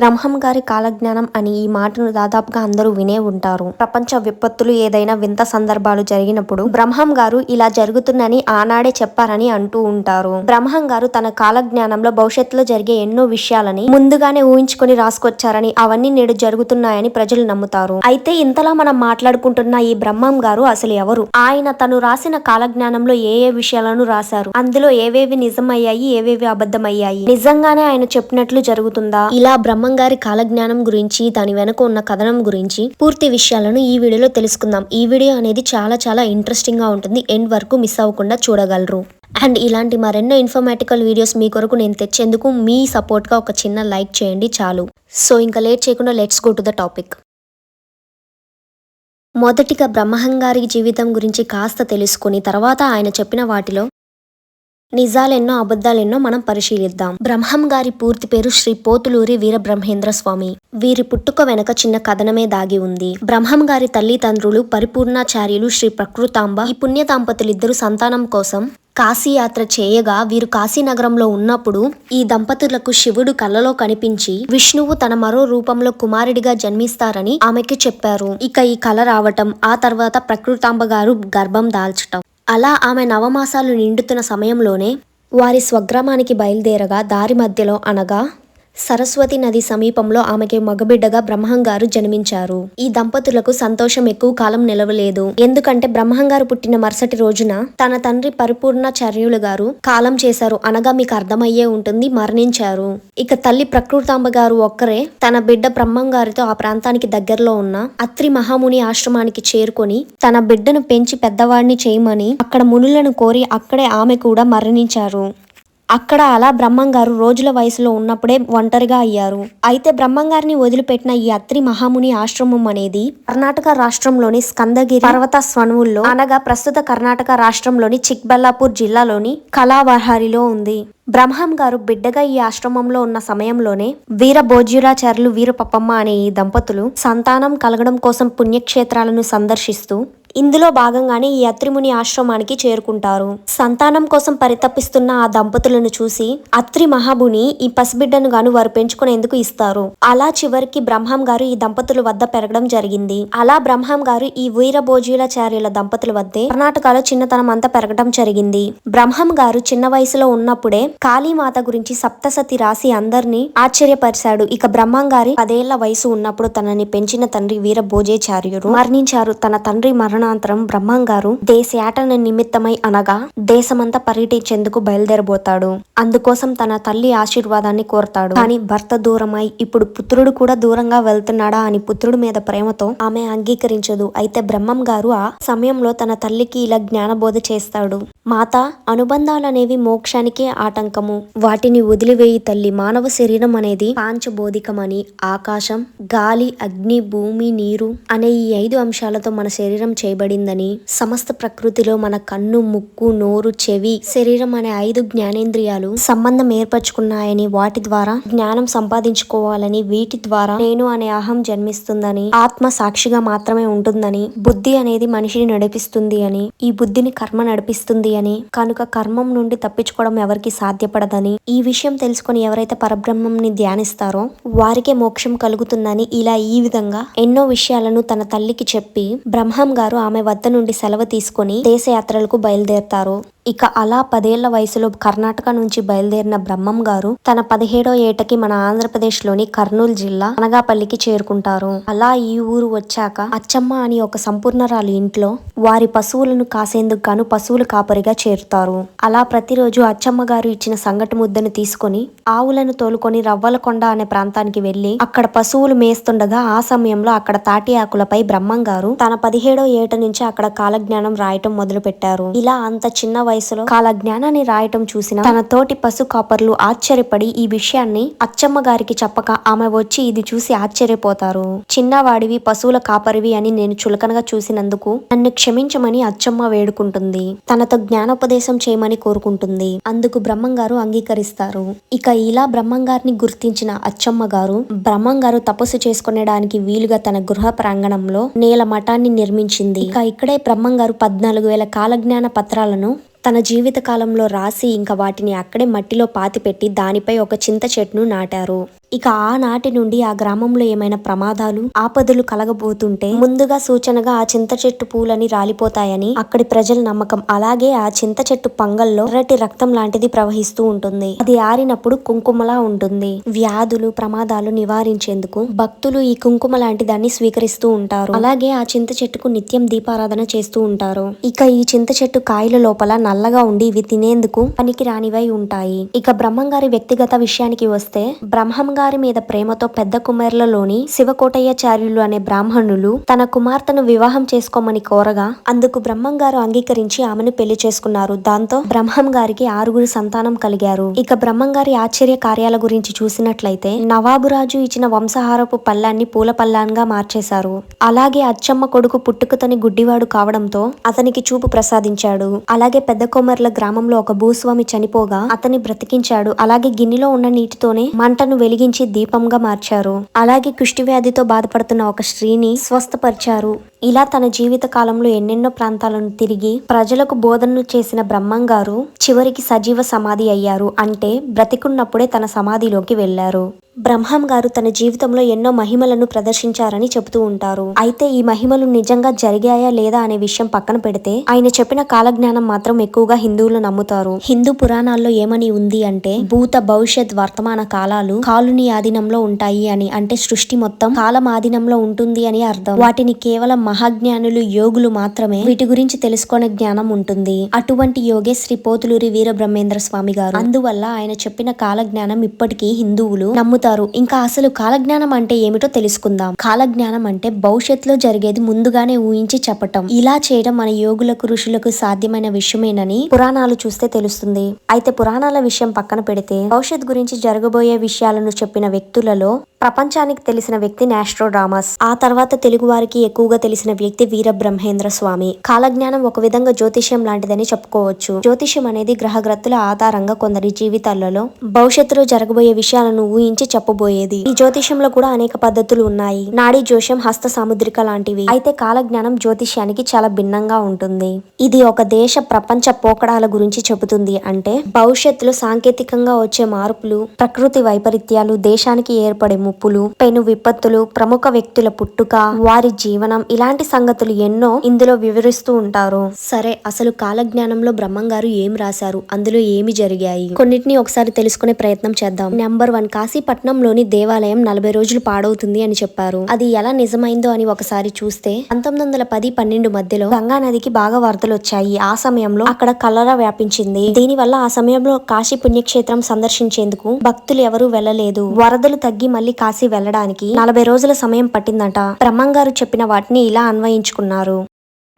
బ్రహ్మం గారి కాలజ్ఞానం అని ఈ మాటను దాదాపుగా అందరూ వినే ఉంటారు. ప్రపంచ విపత్తులు ఏదైనా వింత సందర్భాలు జరిగినప్పుడు బ్రహ్మం గారు ఇలా జరుగుతుందని ఆనాడే చెప్పారని అంటూ ఉంటారు. బ్రహ్మం గారు తన కాలజ్ఞానంలో భవిష్యత్తులో జరిగే ఎన్నో విషయాలని ముందుగానే ఊహించుకొని రాసుకొచ్చారని అవన్నీ నేడు జరుగుతున్నాయని ప్రజలు నమ్ముతారు. అయితే ఇంతలా మనం మాట్లాడుకుంటున్న ఈ బ్రహ్మం గారు అసలు ఎవరు? ఆయన తను రాసిన కాలజ్ఞానంలో ఏ ఏ విషయాలను రాశారు? అందులో ఏవేవి నిజమయ్యాయి ఏవేవి అబద్ధమయ్యాయి? నిజంగానే ఆయన చెప్పినట్లు జరుగుతుందా? ఇలా బ్రహ్మం గారి కాలజ్ఞానం గురించి దాని వెనుక ఉన్న కథనం గురించి పూర్తి విషయాలను ఈ వీడియోలో తెలుసుకుందాం. ఈ వీడియో అనేది చాలా చాలా ఇంట్రెస్టింగ్గా ఉంటుంది. ఎండ్ వరకు మిస్ అవ్వకుండా చూడగలరు. అండ్ ఇలాంటి మరెన్నో ఇన్ఫర్మేటికల్ వీడియోస్ మీ కొరకు నేను తెచ్చేందుకు మీ సపోర్ట్గా ఒక చిన్న లైక్ చేయండి చాలు. సో ఇంకా లేట్ చేయకుండా let's go to the topic మొదటిగా బ్రహ్మహంగారి జీవితం గురించి కాస్త తెలుసుకుని తర్వాత ఆయన చెప్పిన వాటిలో నిజాలెన్నో అబద్ధాలెన్నో మనం పరిశీలిద్దాం. బ్రహ్మం గారి పూర్తి పేరు శ్రీ పోతులూరి వీరబ్రహ్మేంద్ర స్వామి వీరి పుట్టుక వెనక చిన్న కథనమే దాగి ఉంది. బ్రహ్మం గారి తల్లిదండ్రులు పరిపూర్ణాచార్యులు శ్రీ ప్రకృతాంబ ఈ పుణ్య దంపతులిద్దరు సంతానం కోసం కాశీయాత్ర చేయగా వీరు కాశీనగరంలో ఉన్నప్పుడు ఈ దంపతులకు శివుడు కలలో కనిపించి విష్ణువు తన మరో రూపంలో కుమారుడిగా జన్మిస్తారని ఆమెకి చెప్పారు. ఇక ఈ కల రావటం ఆ తర్వాత ప్రకృతాంబ గారు గర్భం దాల్చటం. అలా ఆమె నవమాసాలు నిండుతున్న సమయంలోనే వారి స్వగ్రామానికి బయలుదేరగా దారి మధ్యలో అనగా సరస్వతి నది సమీపంలో ఆమెకి మగబిడ్డగా బ్రహ్మంగారు జన్మించారు. ఈ దంపతులకు సంతోషం ఎక్కువ కాలం నిలవలేదు. ఎందుకంటే బ్రహ్మంగారు పుట్టిన మరుసటి రోజున తన తండ్రి పరిపూర్ణ చర్యులు గారు కాలం చేశారు అనగా మీకు అర్థమయ్యే ఉంటుంది మరణించారు. ఇక తల్లి ప్రకృతాంబ గారు ఒక్కరే తన బిడ్డ బ్రహ్మంగారితో ఆ ప్రాంతానికి దగ్గరలో ఉన్న అత్రి మహాముని ఆశ్రమానికి చేరుకొని తన బిడ్డను పెంచి పెద్దవాడిని చేయమని అక్కడ మునులను కోరి అక్కడే ఆమె కూడా మరణించారు. అక్కడ అలా బ్రహ్మంగారు రోజుల వయసులో ఉన్నప్పుడే ఒంటరిగా అయ్యారు. అయితే బ్రహ్మంగారిని వదిలిపెట్టిన ఈ అత్రి మహాముని ఆశ్రమం అనేది కర్ణాటక రాష్ట్రంలోని స్కందగిరి పర్వత స్వనువుల్లో అనగా ప్రస్తుత కర్ణాటక రాష్ట్రంలోని చిక్బల్లాపూర్ జిల్లాలోని కళావహారిలో ఉంది. బ్రహ్మం గారు బిడ్డగా ఈ ఆశ్రమంలో ఉన్న సమయంలోనే వీర భోజ్యురాచార్యులు వీర పప్పమ్మ అనే ఈ దంపతులు సంతానం కలగడం కోసం పుణ్యక్షేత్రాలను సందర్శిస్తూ ఇందులో భాగంగానే ఈ అత్రిముని ఆశ్రమానికి చేరుకుంటారు. సంతానం కోసం పరితపిస్తున్న ఆ దంపతులను చూసి అత్రి మహాముని ఈ పసిబిడ్డను గాను వారు పెంచుకునేందుకు ఇస్తారు. అలా చివరికి బ్రహ్మం గారు ఈ దంపతుల వద్ద పెరగడం జరిగింది. అలా బ్రహ్మం గారు ఈ వీరభోజీలాచార్యుల దంపతుల వద్దే కర్ణాటకలో చిన్నతనం అంతా పెరగడం జరిగింది. బ్రహ్మం గారు చిన్న వయసులో ఉన్నప్పుడే కాళీమాత గురించి సప్తసతి రాసి అందరినీ ఆశ్చర్యపరిచాడు. ఇక బ్రహ్మంగారి పదేళ్ళ వయసు ఉన్నప్పుడు తనని పెంచిన తండ్రి వీర భోజేచార్యుడు మరణించారు. తన తండ్రి మరణాంతరం బ్రహ్మం గారు దేశయాటన నిమిత్తమై అనగా దేశమంతా పర్యటించేందుకు బయలుదేరబోతాడు. అందుకోసం తన తల్లి ఆశీర్వాదాన్ని కోరతాడు. కానీ భర్త దూరమై ఇప్పుడు పుత్రుడు కూడా దూరంగా వెళ్తున్నాడా అని పుత్రుడి మీద ప్రేమతో ఆమె అంగీకరించదు. అయితే బ్రహ్మం గారు ఆ సమయంలో తన తల్లికి ఇలా జ్ఞానబోధ చేస్తాడు. మాత అనుబంధాలనేవి మోక్షానికే ఆటంకము వాటిని వదిలివేయి తల్లి. మానవ శరీరం అనేది పాంచబోధికమని ఆకాశం గాలి అగ్ని భూమి నీరు అనే ఈ ఐదు అంశాలతో మన శరీరం చేయబడిందని సమస్త ప్రకృతిలో మన కన్ను ముక్కు నోరు చెవి శరీరం అనే ఐదు జ్ఞానేంద్రియాలు సంబంధం ఏర్పరచుకున్నాయని వాటి ద్వారా జ్ఞానం సంపాదించుకోవాలని వీటి ద్వారా నేను అనే అహం జన్మిస్తుందని ఆత్మ సాక్షిగా మాత్రమే ఉంటుందని బుద్ధి అనేది మనిషిని నడిపిస్తుంది అని ఈ బుద్ధిని కర్మ నడిపిస్తుంది అని కనుక కర్మం నుండి తప్పించుకోవడం ఎవరికి సాధ్యం? సాధ్యపడదని ఈ విషయం తెలుసుకొని ఎవరైతే పరబ్రహ్మంని ధ్యానిస్తారో వారికే మోక్షం కలుగుతుందని ఇలా ఈ విధంగా ఎన్నో విషయాలను తన తల్లికి చెప్పి బ్రహ్మం గారు ఆమె వద్ద నుండి సెలవు తీసుకొని దేశయాత్రలకు బయలుదేరతారు. ఇక అలా పదేళ్ళ వయసులో కర్ణాటక నుంచి బయలుదేరిన బ్రహ్మం గారు తన పదిహేడో ఏటకి మన ఆంధ్రప్రదేశ్లోని కర్నూలు జిల్లా అనగాపల్లికి చేరుకుంటారు. అలా ఈ ఊరు వచ్చాక అచ్చమ్మ అని ఒక సంపూర్ణరాలు ఇంట్లో వారి పశువులను కాసేందుకు గాను పశువుల కాపరిగా చేరుతారు. అలా ప్రతిరోజు అచ్చమ్మ గారు ఇచ్చిన సంగటి ముద్దను తీసుకొని ఆవులను తోలుకొని రవ్వలకొండ అనే ప్రాంతానికి వెళ్ళి అక్కడ పశువులు మేస్తుండగా ఆ సమయంలో అక్కడ తాటి ఆకులపై బ్రహ్మం గారు తన పదిహేడో ఏట నుంచి అక్కడ కాలజ్ఞానం రాయటం మొదలు పెట్టారు ఇలా అంత చిన్న వయసులో కాలజ్ఞానాన్ని రాయటం చూసిన తన తోటి పశు కాపర్లు ఆశ్చర్యపడి ఈ విషయాన్ని అచ్చమ్మ గారికి చెప్పక ఆమె వచ్చి ఇది చూసి ఆశ్చర్యపోతారు. చిన్నవాడివి పశువుల కాపరివి అని నేను చులకనగా చూసినందుకు నన్ను క్షమించమని అచ్చమ్మ వేడుకుంటుంది. తనతో జ్ఞానోపదేశం చేయమని కోరుకుంటుంది. అందుకు బ్రహ్మంగారు అంగీకరిస్తారు. ఇక ఇలా బ్రహ్మంగారిని గుర్తించిన అచ్చమ్మ గారు బ్రహ్మంగారు తపస్సు చేసుకునేడానికి వీలుగా తన గృహ ప్రాంగణంలో నేల మఠాన్ని నిర్మించింది. ఇక ఇక్కడే బ్రహ్మంగారు పద్నాలుగు వేల కాలజ్ఞాన పత్రాలను తన జీవిత కాలంలో రాసి ఇంకా వాటిని అక్కడే మట్టిలో పాతిపెట్టి దానిపై ఒక చింత చెట్టును నాటారు. ఇక ఆనాటి నుండి ఆ గ్రామంలో ఏమైనా ప్రమాదాలు ఆపదలు కలగబోతుంటే ముందుగా సూచనగా ఆ చింత చెట్టు పూలని రాలిపోతాయని అక్కడి ప్రజల నమ్మకం. అలాగే ఆ చింత చెట్టు పంగల్లో ఎర్రటి రక్తం లాంటిది ప్రవహిస్తూ ఉంటుంది. అది ఆరినప్పుడు కుంకుమలా ఉంటుంది. వ్యాధులు ప్రమాదాలు నివారించేందుకు భక్తులు ఈ కుంకుమ లాంటి దాన్ని స్వీకరిస్తూ ఉంటారు. అలాగే ఆ చింత చెట్టుకు నిత్యం దీపారాధన చేస్తూ ఉంటారు. ఇక ఈ చింత చెట్టు కాయల లోపల నల్లగా ఉండి ఇవి తినేందుకు పనికి రానివై ఉంటాయి. ఇక బ్రహ్మంగారి వ్యక్తిగత విషయానికి వస్తే బ్రహ్మం గారి మీద ప్రేమతో పెద్ద కుమారులలోని శివకోటయ్యాచార్యులు అనే బ్రాహ్మణులు తన కుమార్తెను వివాహం చేసుకోమని కోరగా అందుకు బ్రహ్మం గారు అంగీకరించి ఆమెను పెళ్ళి చేసుకున్నారు. దాంతో బ్రహ్మం గారికి ఆరుగురు సంతానం కలిగారు. ఇక బ్రహ్మం గారి ఆశ్చర్య కార్యాల గురించి చూసినట్లయితే నవాబురాజు ఇచ్చిన వంశహారపు పల్లాన్ని పూల పల్లాన్గా మార్చేశారు. అలాగే అచ్చమ్మ కొడుకు పుట్టుకతని గుడ్డివాడు కావడంతో అతనికి చూపు ప్రసాదించాడు. అలాగే పెద్ద కొమర్ల గ్రామంలో ఒక భూస్వామి చనిపోగా అతని బ్రతికించాడు. అలాగే గిన్నెలో ఉన్న నీటితోనే మంటను వెలిగించి దీపంగా మార్చారు. అలాగే కుష్టి వ్యాధితో బాధపడుతున్న ఒక స్త్రీని స్వస్థపరిచారు. ఇలా తన జీవిత కాలంలో ఎన్నెన్నో ప్రాంతాలను తిరిగి ప్రజలకు బోధనలు చేసిన బ్రహ్మం గారు చివరికి సజీవ సమాధి అయ్యారు అంటే బ్రతికున్నప్పుడే తన సమాధిలోకి వెళ్ళారు బ్రహ్మం గారు తన జీవితంలో ఎన్నో మహిమలను ప్రదర్శించారని చెబుతూ ఉంటారు. అయితే ఈ మహిమలు నిజంగా జరిగాయా లేదా అనే విషయం పక్కన పెడితే ఆయన చెప్పిన కాలజ్ఞానం మాత్రం ఎక్కువగా హిందువులు నమ్ముతారు. హిందూ పురాణాల్లో ఏమని ఉంది అంటే భూత భవిష్యత్ వర్తమాన కాలాలు కాలుని ఆధీనంలో ఉంటాయి అని అంటే సృష్టి మొత్తం కాలం ఆధీనంలో ఉంటుంది అని అర్థం. వాటిని కేవలం మహాజ్ఞానులు యోగులు మాత్రమే వీటి గురించి తెలుసుకునే జ్ఞానం ఉంటుంది. అటువంటి యోగే శ్రీ పోతులూరి వీరబ్రహ్మేంద్ర స్వామి గారు. అందువల్ల ఆయన చెప్పిన కాలజ్ఞానం ఇప్పటికీ హిందువులు నమ్ముతారు. ఇంకా అసలు కాలజ్ఞానం అంటే ఏమిటో తెలుసుకుందాం. కాలజ్ఞానం అంటే భవిష్యత్తులో జరిగేది ముందుగానే ఊహించి చెప్పటం. ఇలా చేయడం మన యోగులకు ఋషులకు సాధ్యమైన విషయమేనని పురాణాలు చూస్తే తెలుస్తుంది. అయితే పురాణాల విషయం పక్కన పెడితే భవిష్యత్ గురించి జరగబోయే విషయాలను చెప్పిన వ్యక్తులలో ప్రపంచానికి తెలిసిన వ్యక్తి నాస్ట్రోడామస్ ఆ తర్వాత తెలుగు వారికి ఎక్కువగా తెలిసిన వ్యక్తి వీర బ్రహ్మేంద్ర స్వామి. కాలజ్ఞానం ఒక విధంగా జ్యోతిష్యం లాంటిదని చెప్పుకోవచ్చు. జ్యోతిష్యం అనేది గ్రహగ్రత్తుల ఆధారంగా కొందరి జీవితాలలో భవిష్యత్తులో జరగబోయే విషయాలను ఊహించి చెప్పబోయేది. ఈ జ్యోతిష్యంలో కూడా అనేక పద్ధతులు ఉన్నాయి. నాడీ జోషం హస్త సాముద్రిక లాంటివి. అయితే కాలజ్ఞానం జ్యోతిష్యానికి చాలా భిన్నంగా ఉంటుంది. ఇది ఒక దేశ ప్రపంచ పోకడాల గురించి చెబుతుంది అంటే భవిష్యత్తులో సాంకేతికంగా వచ్చే మార్పులు ప్రకృతి వైపరీత్యాలు దేశానికి ఏర్పడే ముప్పులు పెను విపత్తులు ప్రముఖ వ్యక్తుల పుట్టుక వారి జీవనం ఇలాంటి సంగతులు ఎన్నో ఇందులో వివరిస్తూ ఉంటారు. సరే అసలు కాలజ్ఞానంలో బ్రహ్మంగారు ఏం రాశారు? అందులో ఏమి జరిగాయి? కొన్నిటిని ఒకసారి తెలుసుకునే ప్రయత్నం చేద్దాం. నెంబర్ వన్ కాశీపట్నంలోని దేవాలయం నలభై రోజులు పాడవుతుంది అని చెప్పారు. అది ఎలా నిజమైందో అని ఒకసారి చూస్తే పంతొమ్మిది వందల పది పన్నెండు మధ్యలో గంగా నదికి బాగా వరదలు వచ్చాయి ఆ సమయంలో అక్కడ కలరా వ్యాపించింది. దీనివల్ల ఆ సమయంలో కాశీ పుణ్యక్షేత్రం సందర్శించేందుకు భక్తులు ఎవరూ వెళ్ళలేదు. వరదలు తగ్గి మళ్ళీ కాశీ వెళ్ళడానికి నలభై రోజుల సమయం పట్టిందట. బ్రహ్మంగారు చెప్పిన వాటిని ఇలా అన్వయించుకున్నారు.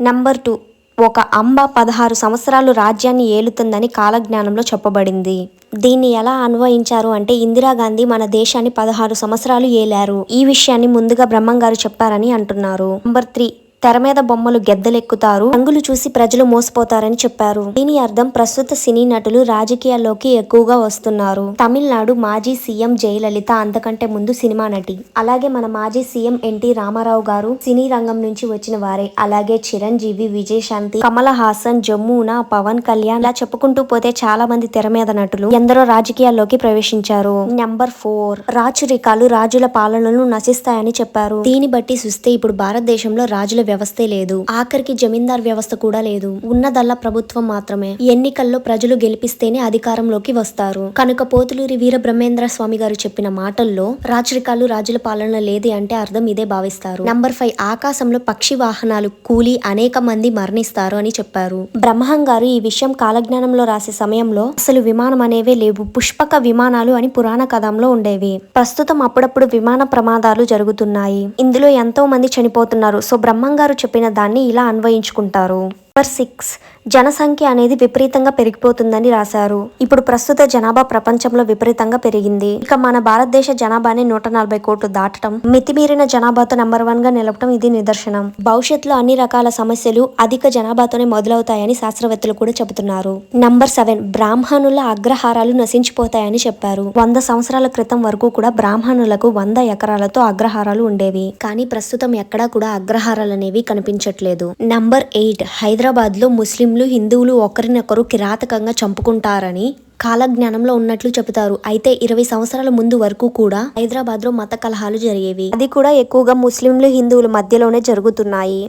Number two. ఒక అంబ పదహారు సంవత్సరాలు రాజ్యాన్ని ఏలుతుందని కాలజ్ఞానంలో చెప్పబడింది. దీన్ని ఎలా అన్వయించారు అంటే ఇందిరాగాంధీ మన దేశాన్ని పదహారు సంవత్సరాలు ఏలారు. ఈ విషయాన్ని ముందుగా బ్రహ్మంగారు చెప్పారని అంటున్నారు. Number three. తెర మీద బొమ్మలు గెద్దలెక్కుతారు. రంగులు చూసి ప్రజలు మోసపోతారని చెప్పారు. దీని అర్థం ప్రస్తుత సినీ నటులు రాజకీయాల్లోకి ఎక్కువగా వస్తున్నారు. తమిళనాడు మాజీ సీఎం జయలలిత అంతకంటే ముందు సినిమా నటి. అలాగే మన మాజీ సీఎం ఎన్టీ రామారావు గారు సినీ రంగం నుంచి వచ్చిన వారే. అలాగే చిరంజీవి విజయశాంతి కమల హాసన్ జమ్మున పవన్ కళ్యాణ్ ఇలా చెప్పుకుంటూ పోతే చాలా మంది తెర మీద నటులు ఎందరో రాజకీయాల్లోకి ప్రవేశించారు. Number four. రాచరికాలు రాజుల పాలనలు నశిస్తాయని చెప్పారు. దీన్ని బట్టి చూస్తే ఇప్పుడు భారతదేశంలో రాజుల వ్యవస్థే లేదు. ఆఖరికి జమీందార్ వ్యవస్థ కూడా లేదు. ఉన్నదల్లా ప్రభుత్వం మాత్రమే. ఎన్నికల్లో ప్రజలు గెలిపిస్తేనే అధికారంలోకి వస్తారు. కనుక పోతులూరి వీర బ్రహ్మేంద్ర స్వామి గారు చెప్పిన మాటల్లో రాచరికాలు రాజుల పాలన లేదు అంటే అర్థం ఇదే భావిస్తారు. నంబర్ ఫైవ్ ఆకాశంలో పక్షి వాహనాలు కూలి అనేక మంది మరణిస్తారు అని చెప్పారు. బ్రహ్మం గారు ఈ విషయం కాలజ్ఞానంలో రాసే సమయంలో అసలు విమానం అనేవే లేవు. పుష్పక విమానాలు అని పురాణ కథంలో ఉండేవి. ప్రస్తుతం అప్పుడప్పుడు విమాన ప్రమాదాలు జరుగుతున్నాయి. ఇందులో ఎంతో మంది చనిపోతున్నారు. సో బ్రహ్మం గారు చెప్పిన దాన్ని ఇలా అన్వయించుకుంటారు. నెంబర్ సిక్స్ జనసంఖ్య అనేది విపరీతంగా పెరిగిపోతుందని రాశారు. ఇప్పుడు ప్రస్తుత జనాభా ప్రపంచంలో విపరీతంగా పెరిగింది. ఇక మన భారతదేశ జనాభాని నూట నలభై కోట్లు దాటడం మితిమీరిన జనాభాతో నెంబర్ వన్గా నిలపడం ఇది నిదర్శనం. భవిష్యత్తులో అన్ని రకాల సమస్యలు అధిక జనాభాతోనే మొదలవుతాయని శాస్త్రవేత్తలు కూడా చెబుతున్నారు. నంబర్ సెవెన్ బ్రాహ్మణుల అగ్రహారాలు నశించిపోతాయని చెప్పారు. వంద సంవత్సరాల క్రితం వరకు కూడా బ్రాహ్మణులకు వంద ఎకరాలతో అగ్రహారాలు ఉండేవి. కానీ ప్రస్తుతం ఎక్కడా కూడా అగ్రహారాలు అనేవి కనిపించట్లేదు. నంబర్ ఎయిట్ హైదరాబాద్లో ముస్లిం ముస్లింలు హిందువులు ఒకరినొకరు కిరాతకంగా చంపుకుంటారని కాలజ్ఞానంలో ఉన్నట్లు చెబుతారు. అయితే ఇరవై సంవత్సరాల ముందు వరకు కూడా హైదరాబాద్లో మత కలహాలు జరిగేవి. అది కూడా ఎక్కువగా ముస్లింలు హిందువుల మధ్యలోనే జరుగుతున్నాయి.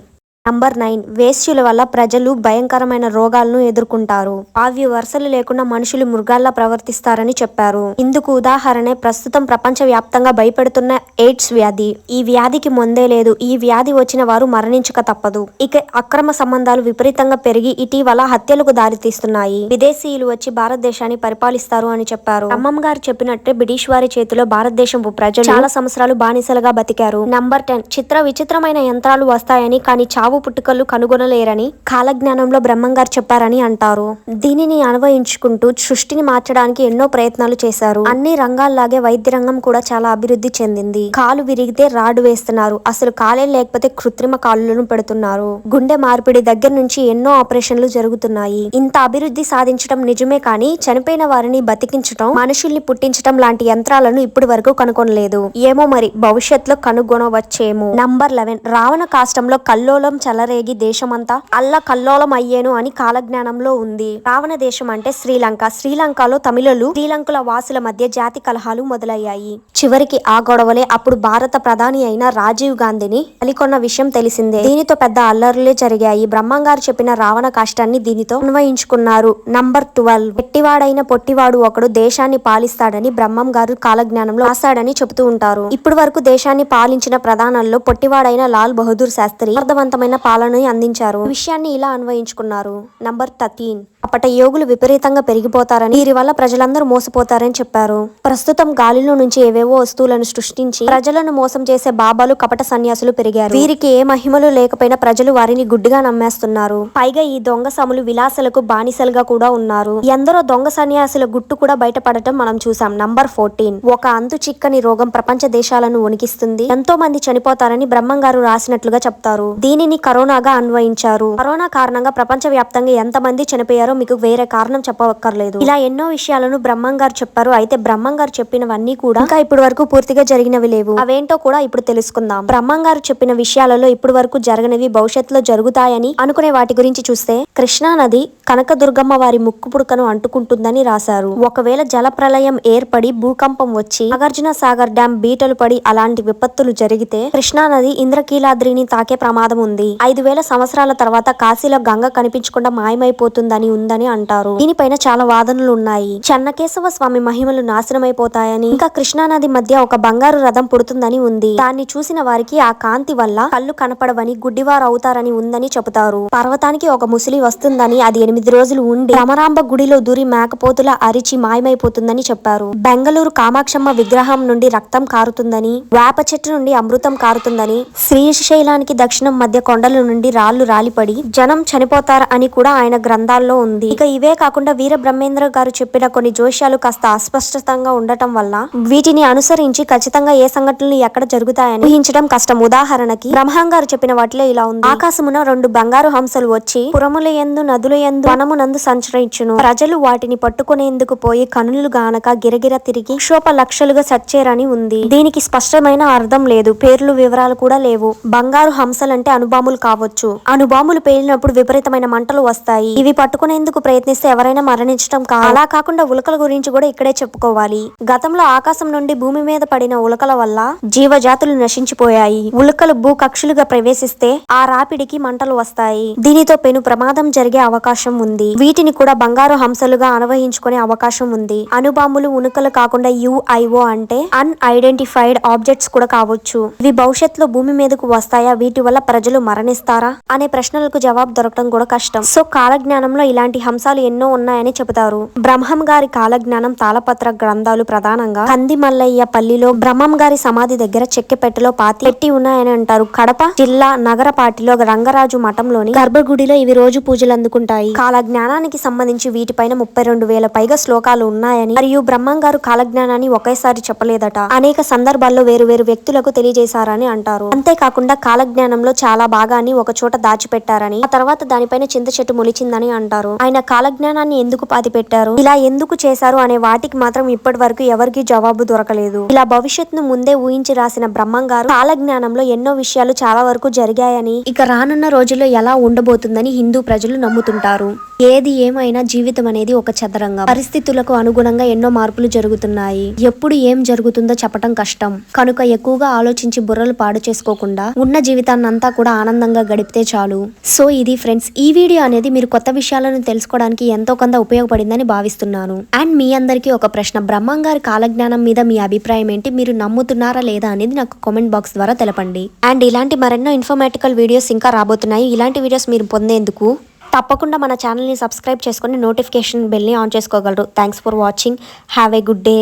నంబర్ నైన్ వేశ్యుల వల్ల ప్రజలు భయంకరమైన రోగాలను ఎదుర్కొంటారు. అవి వరుసలు లేకుండా మనుషులు మృగాల్లా ప్రవర్తిస్తారని చెప్పారు. ఇందుకు ఉదాహరణే ప్రస్తుతం ప్రపంచ వ్యాప్తంగా భయపెడుతున్న ఎయిడ్స్ వ్యాధి. ఈ వ్యాధికి మొందే లేదు ఈ వ్యాధి వచ్చిన వారు మరణించక తప్పదు. ఇక అక్రమ సంబంధాలు విపరీతంగా పెరిగి ఇటీవల హత్యలకు దారితీస్తున్నాయి. విదేశీయులు వచ్చి భారతదేశాన్ని పరిపాలిస్తారు అని చెప్పారు. అమ్మమ్మ గారు చెప్పినట్టే బ్రిటిష్ వారి చేతిలో భారతదేశం ప్రజలు. చాలా సంవత్సరాలు బానిసలుగా బతికారు. నంబర్ టెన్ చిత్ర విచిత్రమైన యంత్రాలు వస్తాయని కానీ చావు పుట్టుకలు కనుగొనలేరని కాలజ్ఞానంలో బ్రహ్మంగారు చెప్పారని అంటారు. దీనిని అనువయించుకుంటూ సృష్టిని మార్చడానికి ఎన్నో ప్రయత్నాలు చేశారు. అన్ని రంగాల్లాగే వైద్య రంగం కూడా చాలా అభివృద్ధి చెందింది. కాలు విరిగితే రాడు వేస్తున్నారు. అసలు కాలే లేకపోతే కృత్రిమ కాలులను పెడుతున్నారు. గుండె మార్పిడి దగ్గర నుంచి ఎన్నో ఆపరేషన్లు జరుగుతున్నాయి. ఇంత అభివృద్ధి సాధించడం నిజమే కానీ చనిపోయిన వారిని బతికించడం మనుషుల్ని పుట్టించడం లాంటి యంత్రాలను ఇప్పటి వరకు కనుగొనలేదు. ఏమో మరి భవిష్యత్తులో కనుగొనవచ్చేమో. Number eleven. రావణ కాష్టంలో కల్లోలం చెలరేగి దేశమంతా అల్ల కల్లోలం అయ్యేను అని కాలజ్ఞానంలో ఉంది. రావణ దేశం అంటే శ్రీలంక. శ్రీలంకలో తమిళులు శ్రీలంకల వాసుల మధ్య జాతి కలహాలు మొదలయ్యాయి. చివరికి ఆ గొడవలే అప్పుడు భారత ప్రధాని అయిన రాజీవ్ గాంధీని అలికొన్న విషయం తెలిసిందే. దీనితో పెద్ద అల్లర్లే జరిగాయి. బ్రహ్మంగారు చెప్పిన రావణ కాష్టాన్ని దీనితో అన్వయించుకున్నారు. Number twelve. పెట్టివాడైన పొట్టివాడు ఒకడు దేశాన్ని పాలిస్తాడని బ్రహ్మం గారు కాలజ్ఞానంలో రాశాడని చెబుతూ ఉంటారు. ఇప్పటి వరకు దేశాన్ని పాలించిన ప్రధానంలో పొట్టివాడైన లాల్ బహదూర్ శాస్త్రి అర్థవంతమైన పాలనని అందించారు. విషయాన్ని ఇలా అన్వయించుకున్నారు. Number thirteen. అప్పటి యోగులు విపరీతంగా పెరిగిపోతారని వీరి వల్ల ప్రజలందరూ మోసపోతారని చెప్పారు. ప్రస్తుతం గాలిలో నుంచి ఏవేవో వస్తువులను సృష్టించి ప్రజలను మోసం చేసే బాబాలు కపట సన్యాసులు పెరిగారు. వీరికి ఏ మహిమలు లేకపోయినా ప్రజలు వారిని గుడ్డిగా నమ్మేస్తున్నారు. పైగా ఈ దొంగ సములు విలాసలకు బానిసలుగా కూడా ఉన్నారు. ఎందరో దొంగ సన్యాసుల గుట్టు కూడా బయటపడటం మనం చూసాం నంబర్ ఫోర్టీన్. ఒక అంతు చిక్కని రోగం ప్రపంచ దేశాలను వణికిస్తుంది. ఎంతో మంది చనిపోతారని బ్రహ్మం గారు రాసినట్లుగా చెప్తారు. దీనిని కరోనాగా అన్వయించారు. కరోనా కారణంగా ప్రపంచ వ్యాప్తంగా ఎంత మంది చనిపోయారో మీకు వేరే కారణం చెప్పవక్కర్లేదు ఇలా ఎన్నో విషయాలను బ్రహ్మం గారు చెప్పారు. అయితే బ్రహ్మం గారు చెప్పినవన్నీ కూడా ఇంకా ఇప్పటి వరకు పూర్తిగా జరిగినవి లేవు. అవేంటో కూడా ఇప్పుడు తెలుసుకుందాం. బ్రహ్మం గారు చెప్పిన విషయాలలో ఇప్పటి వరకు జరగనివి భవిష్యత్తులో జరుగుతాయని అనుకునే వాటి గురించి చూస్తే కృష్ణా నది కనకదుర్గమ్మ వారి ముక్కు పుడకను అంటుకుంటుందని రాశారు. ఒకవేళ జల ప్రళయం ఏర్పడి భూకంపం వచ్చి నాగార్జున సాగర్ డ్యాం బీటలు పడి అలాంటి విపత్తులు జరిగితే కృష్ణా నది ఇంద్రకీలాద్రిని తాకే ప్రమాదం ఉంది. ఐదు వేల సంవత్సరాల తర్వాత కాశీలో గంగ కనిపించకుండా మాయమైపోతుందని ఉందని అంటారు. దీనిపైన చాలా వాదనలు ఉన్నాయి చెన్నకేశవ స్వామి మహిమలు నాశనమైపోతాయని ఇంకా కృష్ణా నది మధ్య ఒక బంగారు రథం పుడుతుందని ఉంది. దాన్ని చూసిన వారికి ఆ కాంతి వల్ల కళ్ళు కనపడవని గుడ్డివారు అవుతారని ఉందని చెబుతారు. పర్వతానికి ఒక ముసలి వస్తుందని అది ఎనిమిది రోజులు ఉండి రమరాంబ గుడిలో దూరి మేకపోతుల అరిచి మాయమైపోతుందని చెప్పారు. బెంగళూరు కామాక్షమ్మ విగ్రహం నుండి రక్తం కారుతుందని వేప చెట్టు నుండి అమృతం కారుతుందని శ్రీశైలానికి దక్షిణం మధ్య కొండల నుండి రాళ్ళు రాలిపడి జనం చనిపోతారు అని కూడా ఆయన గ్రంథాల్లో ఉంది. ఇక ఇవే కాకుండా వీర బ్రహ్మేంద్ర గారు చెప్పిన కొన్ని జోష్యాలు కాస్త అస్పష్టంగా ఉండటం వల్ల వీటిని అనుసరించి ఖచ్చితంగా ఏ సంఘటనలు ఎక్కడ జరుగుతాయని ఊహించడం కష్టం. ఉదాహరణకి బ్రహ్మం గారు చెప్పిన వాటిలో ఇలా ఉంది. ఆకాశమున రెండు బంగారు హంసలు వచ్చి పురముల ఎందు నదుల ఎందు వనమునందు సంచరించును. ప్రజలు వాటిని పట్టుకునేందుకు పోయి కనులు గానక గిరగిర తిరిగి క్షోప లక్షలుగా సచ్చేరని ఉంది. దీనికి స్పష్టమైన అర్థం లేదు. పేర్లు వివరాలు కూడా లేవు. బంగారు హంసలంటే అనుబాములు కావచ్చు. అనుబాములు పేలినప్పుడు విపరీతమైన మంటలు వస్తాయి. ఇవి పట్టుకునేందుకు ప్రయత్నిస్తే ఎవరైనా మరణించడం కాదు. అలా కాకుండా ఉలకల గురించి కూడా ఇక్కడే చెప్పుకోవాలి. గతంలో ఆకాశం నుండి భూమి మీద పడిన ఉలకల వల్ల జీవజాతులు నశించిపోయాయి. ఉలకలు భూ కక్షులుగా ప్రవేశిస్తే ఆ రాపిడికి మంటలు వస్తాయి. దీనితో పెను ప్రమాదం జరిగే అవకాశం ఉంది. వీటిని కూడా బంగారు హంసలుగా అనువహించుకునే అవకాశం ఉంది. అణుబాంబులు ఉనుకలు కాకుండా యుఐఓ అంటే అన్ఐడెంటిఫైడ్ ఆబ్జెక్ట్స్ కూడా కావచ్చు. ఇవి భవిష్యత్తులో భూమి మీదకు వస్తాయా? వీటి వల్ల ప్రజలు మరణిస్తారా? అనే ప్రశ్నలకు జవాబు దొరకడం కూడా కష్టం. సో కాలజ్ఞానంలో ఇలాంటి హంసాలు ఎన్నో ఉన్నాయని చెబుతారు. బ్రహ్మం గారి కాలజ్ఞానం తాళపత్ర గ్రంథాలు ప్రధానంగా కంది మల్లయ్య పల్లిలో బ్రహ్మం గారి సమాధి దగ్గర చెక్కెపెట్టెలో పాతి పెట్టి ఉన్నాయని అంటారు. కడప జిల్లా నగరపాటిలో రంగరాజు మఠంలోని గర్భగుడిలో ఇవి రోజు పూజలు అందుకుంటాయి. కాలజ్ఞానానికి సంబంధించి వీటిపైన ముప్పై రెండు వేల పైగా శ్లోకాలు ఉన్నాయని మరియు బ్రహ్మం గారు కాలజ్ఞానాన్ని ఒకేసారి చెప్పలేదట. అనేక సందర్భాల్లో వేరు వేరు వ్యక్తులకు తెలియజేశారని అంటారు. అంతేకాకుండా కాలజ్ఞానంలో చాలా భాగాన్ని ఒక చోట దాచిపెట్టారని ఆ తర్వాత దానిపైన చింత చెట్టు మొలిచిందని అంటారు. ఆయన కాలజ్ఞానాన్ని ఎందుకు పాతిపెట్టారు? ఇలా ఎందుకు చేశారు అనే వాటికి మాత్రం ఇప్పటి వరకు ఎవరికి జవాబు దొరకలేదు. ఇలా భవిష్యత్తును ముందే ఊహించి రాసిన బ్రహ్మం గారు కాలజ్ఞానంలో ఎన్నో విషయాలు చాలా వరకు జరిగాయని ఇక రానున్న రోజుల్లో ఎలా ఉండబోతుందని హిందూ ప్రజలు నమ్ముతుంటారు. ఏది ఏమైనా జీవితం అనేది ఒక చదరంగం. పరిస్థితులకు అనుగుణంగా ఎన్నో మార్పులు జరుగుతున్నాయి. ఎప్పుడు ఏం జరుగుతుందో చెప్పటం కష్టం. కనుక ఎక్కువగా ఆలోచించి బుర్రలు పాడు చేసుకోకుండా ఉన్న జీవితాన్ని అంతా కూడా ఆనందంగా గడిపితే చాలు. సో ఇది ఫ్రెండ్స్ ఈ వీడియో అనేది మీరు కొత్త విషయాలను తెలుసుకోవడానికి ఎంతో కొంత ఉపయోగపడిందని భావిస్తున్నాను. అండ్ మీ అందరికీ ఒక ప్రశ్న. బ్రహ్మం గారి కాలజ్ఞానం మీద మీ అభిప్రాయం ఏంటి? మీరు నమ్ముతున్నారా లేదా అనేది నాకు కామెంట్ బాక్స్ ద్వారా తెలపండి. అండ్ ఇలాంటి మరెన్నో ఇన్ఫర్మేటికల్ వీడియోస్ ఇంకా రాబోతున్నాయి. ఇలాంటి వీడియోస్ మీరు పొందేందుకు తప్పకుండా మన ఛానల్ని సబ్స్క్రైబ్ చేసుకొని నోటిఫికేషన్ బెల్ని ఆన్ చేసుకోగలరు. Thanks for watching. Have a good day.